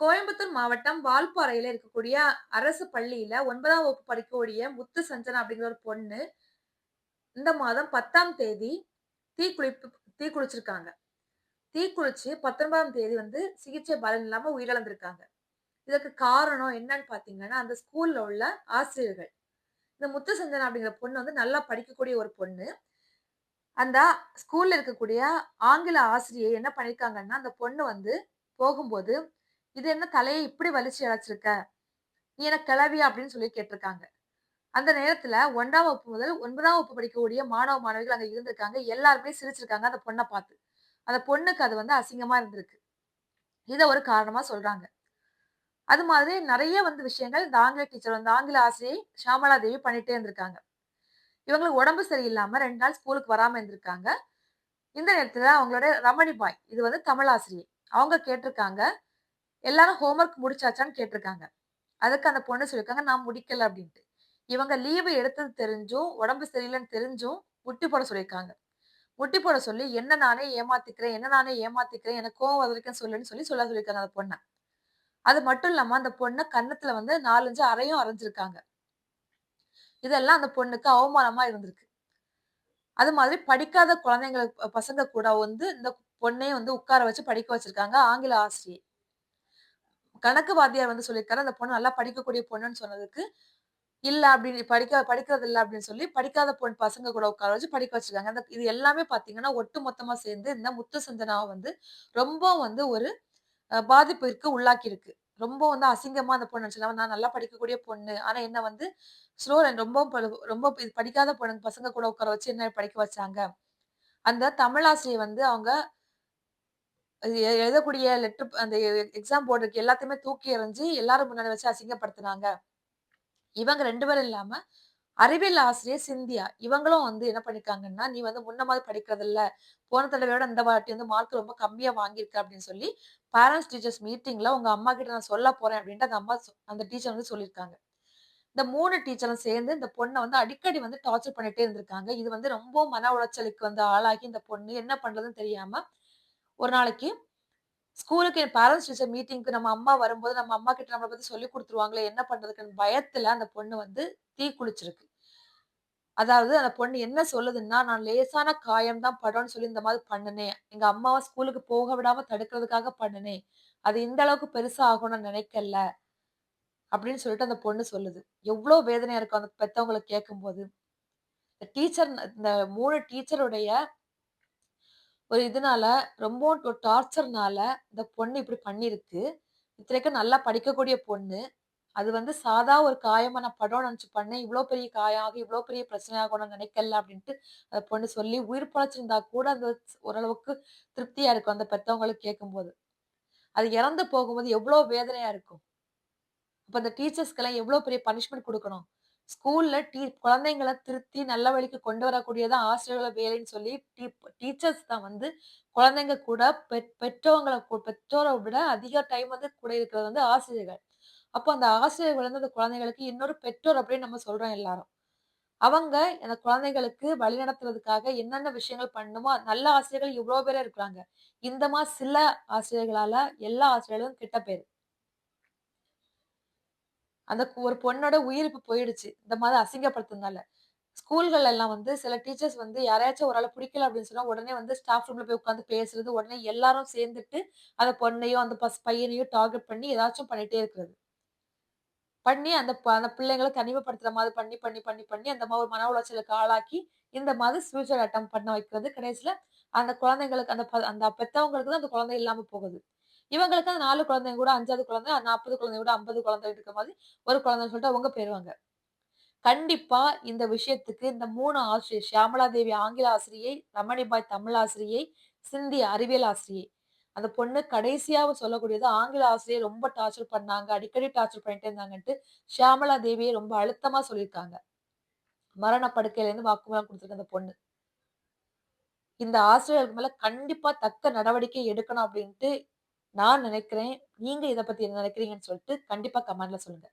கோயம்புத்தூர் மாவட்டம் வால்பாறையில இருக்கக்கூடிய அரசு பள்ளியில ஒன்பதாம் வகுப்பு படிக்கக்கூடிய முத்து சஞ்சனா அப்படிங்கிற ஒரு பொண்ணு, இந்த மாதம் 10ஆம் தேதி தீக்குளிப்பு தீக்குளிச்சிருக்காங்க. தீக்குளிச்சு 19ஆம் தேதி வந்து சிகிச்சை பலன் இல்லாம உயிரிழந்திருக்காங்க. இதற்கு காரணம் என்னன்னு பார்த்தீங்கன்னா, அந்த ஸ்கூல்ல உள்ள ஆசிரியர்கள். இந்த முத்து சஞ்சனா அப்படிங்கிற பொண்ணு வந்து நல்லா படிக்கக்கூடிய ஒரு பொண்ணு. அந்த ஸ்கூல்ல இருக்கக்கூடிய ஆங்கில ஆசிரியை என்ன பண்ணியிருக்காங்கன்னா, அந்த பொண்ணு வந்து போகும்போது, "இது என்ன தலையை இப்படி வலிச்சு இழைச்சிருக்க? நீ என்ன கிளவியா அப்படின்னு சொல்லி கேட்டிருக்காங்க. அந்த நேரத்துல ஒன்றாம் வகுப்பு முதல் ஒன்பதாம் வகுப்பு படிக்கக்கூடிய மாணவ, மாணவிகள் அங்க இருந்திருக்காங்க. எல்லாருமே சிரிச்சிருக்காங்க அந்த பொண்ணை பார்த்து. அந்த பொண்ணுக்கு அது வந்து அசிங்கமா இருந்திருக்கு. இதை ஒரு காரணமா சொல்றாங்க. அது மாதிரி நிறைய வந்து விஷயங்கள் இந்த ஆங்கில டீச்சர் வந்து ஆங்கில ஆசிரியை ஷாமலா தேவி பண்ணிட்டே இருந்திருக்காங்க. இவங்களுக்கு உடம்பு சரியில்லாம ரெண்டு நாள் ஸ்கூலுக்கு வராம இருந்திருக்காங்க. இந்த நேரத்துல அவங்களோட ரமணி பாய், இது வந்து தமிழ் ஆசிரியை. அவங்க கேட்டிருக்காங்க, "எல்லாரும் ஹோம் ஒர்க் முடிச்சாச்சான்னு?" கேட்டிருக்காங்க. அதுக்கு அந்த பொண்ணு சொல்லியிருக்காங்க, "நான் முடிக்கல" அப்படின்ட்டு. இவங்க லீவு எடுத்தது தெரிஞ்சும், உடம்பு சரியில்லைன்னு தெரிஞ்சும் முட்டி போட சொல்லியிருக்காங்க. முட்டி போட சொல்லி, "என்ன நானே ஏமாத்திக்கிறேன், என்ன நானே ஏமாத்திக்கிறேன். எனக்கு கோவம் வர வரைக்கும் சொல்லுன்னு" சொல்லி சொல்ல சொல்லியிருக்காங்க அந்த பொண்ணை அது மட்டும் இல்லாம அந்த பொண்ணை கன்னத்துல வந்து 4, 5 அறையும் அறைஞ்சிருக்காங்க. இதெல்லாம் அந்த பொண்ணுக்கு அவமானமா இருந்திருக்கு. அது மாதிரி படிக்காத குழந்தைங்கள பசங்க கூட வந்து இந்த பொண்ணையும் வந்து உட்கார வச்சு படிக்க வச்சிருக்காங்க ஆங்கில ஆசிரியை. கணக்கு வாத்தியார் வந்து சொல்லியிருக்காரு, அந்த பொண்ணு நல்லா படிக்கக்கூடிய பொண்ணுன்னு சொன்னதுக்கு, "இல்ல அப்படின்னு படிக்க படிக்கிறது இல்லை அப்படின்னு சொல்லி படிக்காத பொண்ணு பசங்க கூட உட்கார வச்சு படிக்க வச்சிருக்காங்க. அந்த இது எல்லாமே பாத்தீங்கன்னா ஒட்டு மொத்தமா சேர்ந்து இந்த முத்து சஞ்சனாவ வந்து ரொம்ப வந்து ஒரு பாதிப்பிற்கு பாதிப்பிற்கு உள்ளாக்கியிருக்கு. ரொம்ப வந்து அசிங்கமா அந்த பொண்ணு நெனச்சுக்கலாம். நான் நல்லா படிக்கக்கூடிய பொண்ணு. ஆனா என்ன வந்து ஸ்லோ ரொம்ப ரொம்ப இது படிக்காத பொண்ணு பசங்க கூட உட்கார வச்சு என்ன படிக்க வச்சாங்க. அந்த தமிழாசிரியை வந்து அவங்க எ எழுதக்கூடிய லெட்டர் அந்த எக்ஸாம் போர்டுக்கு எல்லாத்தையுமே தூக்கி எறிஞ்சு எல்லாரும் முன்னாடி வச்சு அசிங்கப்படுத்துனாங்க. இவங்க ரெண்டு பேரும் இல்லாம, அறிவியல் ஆசிரியர் சிந்தியா. இவங்களும் வந்து என்ன பண்ணிருக்காங்கன்னா "நீ வந்து முன்ன மாரி படிக்கிறதில்ல. போன தடவையோட இந்த வாட்டி வந்து மார்க் ரொம்ப கம்மியா வாங்கியிருக்க" அப்படின்னு சொல்லி பேரண்ட்ஸ் டீச்சர்ஸ் மீட்டிங்ல உங்க அம்மா கிட்ட நான் சொல்ல போறேன் அப்படின்ட்டு அந்த அம்மா சொ அந்த டீச்சர் வந்து சொல்லியிருக்காங்க. இந்த மூணு டீச்சரும் சேர்ந்து இந்த பொண்ணை வந்து அடிக்கடி வந்து டார்ச்சர் பண்ணிட்டே இருந்திருக்காங்க. இது வந்து ரொம்ப மன உளைச்சலுக்கு வந்து ஆளாகி இந்த பொண்ணு என்ன பண்றதுன்னு தெரியாம, ஒரு நாளைக்கு ஸ்கூலுக்கு பேரன்ட்ஸ் டீச்சர் மீட்டிங்க்கு நம்ம அம்மா வரும்போது, நம்ம அம்மா கிட்ட நம்மளை பத்தி சொல்லிக் கொடுத்துருவாங்களே என்ன பண்றதுக்குன்னு பயத்துல அந்த பொண்ணு வந்து தீ குளிச்சிருக்கு. அதாவது அந்த பொண்ணு என்ன சொல்லுதுன்னா, "நான் லேசான காயம் தான் படம்னு சொல்லி இந்த மாதிரி பண்ணினேன் எங்க அம்மாவை ஸ்கூலுக்கு போக விடாம தடுக்கிறதுக்காக பண்ணினேன் அது இந்த அளவுக்கு பெருசா ஆகும்னு நான் நினைக்கல." அப்படின்னு சொல்லிட்டு அந்த பொண்ணு சொல்லுது. எவ்வளோ வேதனையா இருக்கும் அந்த பெத்தவங்களுக்கு கேட்கும்போது. இந்த டீச்சர் இந்த மூணு டீச்சருடைய ஒரு இதனால ரொம்ப ஒரு டார்ச்சர்னால இந்த பொண்ணு இப்படி பண்ணியிருக்கு. இத்தனைக்கும் நல்லா படிக்கக்கூடிய பொண்ணு. அது வந்து சாதா ஒரு காயமாக நான் படம் நினைச்சு பண்ணேன். இவ்வளோ பெரிய காயம் இவ்வளோ பெரிய பிரச்சனை நான் நினைக்கல அப்படின்ட்டு அந்த பொண்ணு சொல்லி, உயிர் பழச்சிருந்தா கூட அந்த ஓரளவுக்கு திருப்தியாக இருக்கும் அந்த பெற்றவங்களுக்கு கேட்கும்போது. அது இறந்து போகும்போது எவ்வளோ வேதனையாக இருக்கும். அப்போ அந்த டீச்சர்ஸ்க்கெல்லாம் எவ்வளோ பெரிய பனிஷ்மெண்ட் கொடுக்கணும் ஸ்கூல்ல டீ குழந்தைங்கள திருத்தி நல்ல வழிக்கு கொண்டு வரக்கூடியதான் ஆசிரியர்கள ஆசிரியர்களோட வேலைன்னு சொல்லி டீ டீச்சர்ஸ் தான் வந்து குழந்தைங்க கூட பெற் பெற்றவங்கள பெற்றோரை விட அதிக டைம் வந்து கூட இருக்கிறது வந்து ஆசிரியர்கள். அப்போ அந்த ஆசிரியர்கள் வந்து அந்த குழந்தைகளுக்கு இன்னொரு பெற்றோர் அப்படின்னு நம்ம சொல்றோம் எல்லாரும். அவங்க அந்த குழந்தைகளுக்கு வழிநடத்துறதுக்காக என்னென்ன விஷயங்கள் பண்ணுமோ நல்ல ஆசிரியர்கள் இவ்ளோ பேரே இருக்கிறாங்க. இந்த மாதிரி சில ஆசிரியர்களால எல்லா ஆசிரியர்களும் கிட்ட பேர் அந்த ஒரு பொண்ணோட உயிர் போயிடுச்சு. இந்த மாதிரி அசிங்கப்படுத்துனால ஸ்கூல்கள் எல்லாம் வந்து சில டீச்சர்ஸ் வந்து யாரையாச்சும் ஒரு ஆளை பிடிக்கல அப்படின்னு சொன்னா, உடனே வந்து ஸ்டாஃப் ரூம்ல போய் உட்காந்து பேசுறது, உடனே எல்லாரும் சேர்ந்துட்டு அந்த பொண்ணையோ, அந்த பஸ் பையனையோ டார்கெட் பண்ணி ஏதாச்சும் பண்ணிட்டே இருக்கிறது. பண்ணி அந்த ப அந்த பிள்ளைங்கள தனிமைப்படுத்துற மாதிரி பண்ணி, பண்ணி, பண்ணி, பண்ணி அந்த மாதிரி ஒரு மன உளைச்சலுக்கு ஆளாக்கி, இந்த மாதிரி சூசைட் அட்டம் பண்ண வைக்கிறது. கடைசில அந்த குழந்தைங்களுக்கு அந்த ப அந்த பெத்தவங்களுக்கு தான் அந்த குழந்தை இல்லாம போகுது. இவங்களுக்கு அந்த நாலு குழந்தைங்க கூட அஞ்சாவது குழந்தை, நாற்பது குழந்தை கூட 50 குழந்தை இருக்க மாதிரி ஒரு குழந்தைன்னு சொல்லிட்டு அவங்க போயிருவாங்க. கண்டிப்பா இந்த விஷயத்துக்கு இந்த மூணு ஆசிரியர் ஷியாமளா தேவி ஆங்கில ஆசிரியை, ரமணிபாய் தமிழ் ஆசிரியை, சிந்தி அறிவியல் ஆசிரியை. அந்த பொண்ணு கடைசியாக சொல்லக்கூடியது ஆங்கில ஆசிரியர் ரொம்ப டார்ச்சர் பண்ணாங்க. அடிக்கடி டார்ச்சர் பண்ணிட்டே இருந்தாங்கன்ட்டு ஷியாமலா தேவியை ரொம்ப அழுத்தமா சொல்லியிருக்காங்க. மரண படுக்கையிலேருந்து வாக்குமூலம் குடுத்திருக்கு அந்த பொண்ணு. இந்த ஆசிரியர்களுக்கு மேல கண்டிப்பா தக்க நடவடிக்கை எடுக்கணும் அப்படின்ட்டு நான் நினைக்கிறேன். நீங்க இத பத்தி என்ன நினைக்கிறீங்கன்னு சொல்லிட்டு கண்டிப்பா கமெண்ட்ல சொல்லுங்க.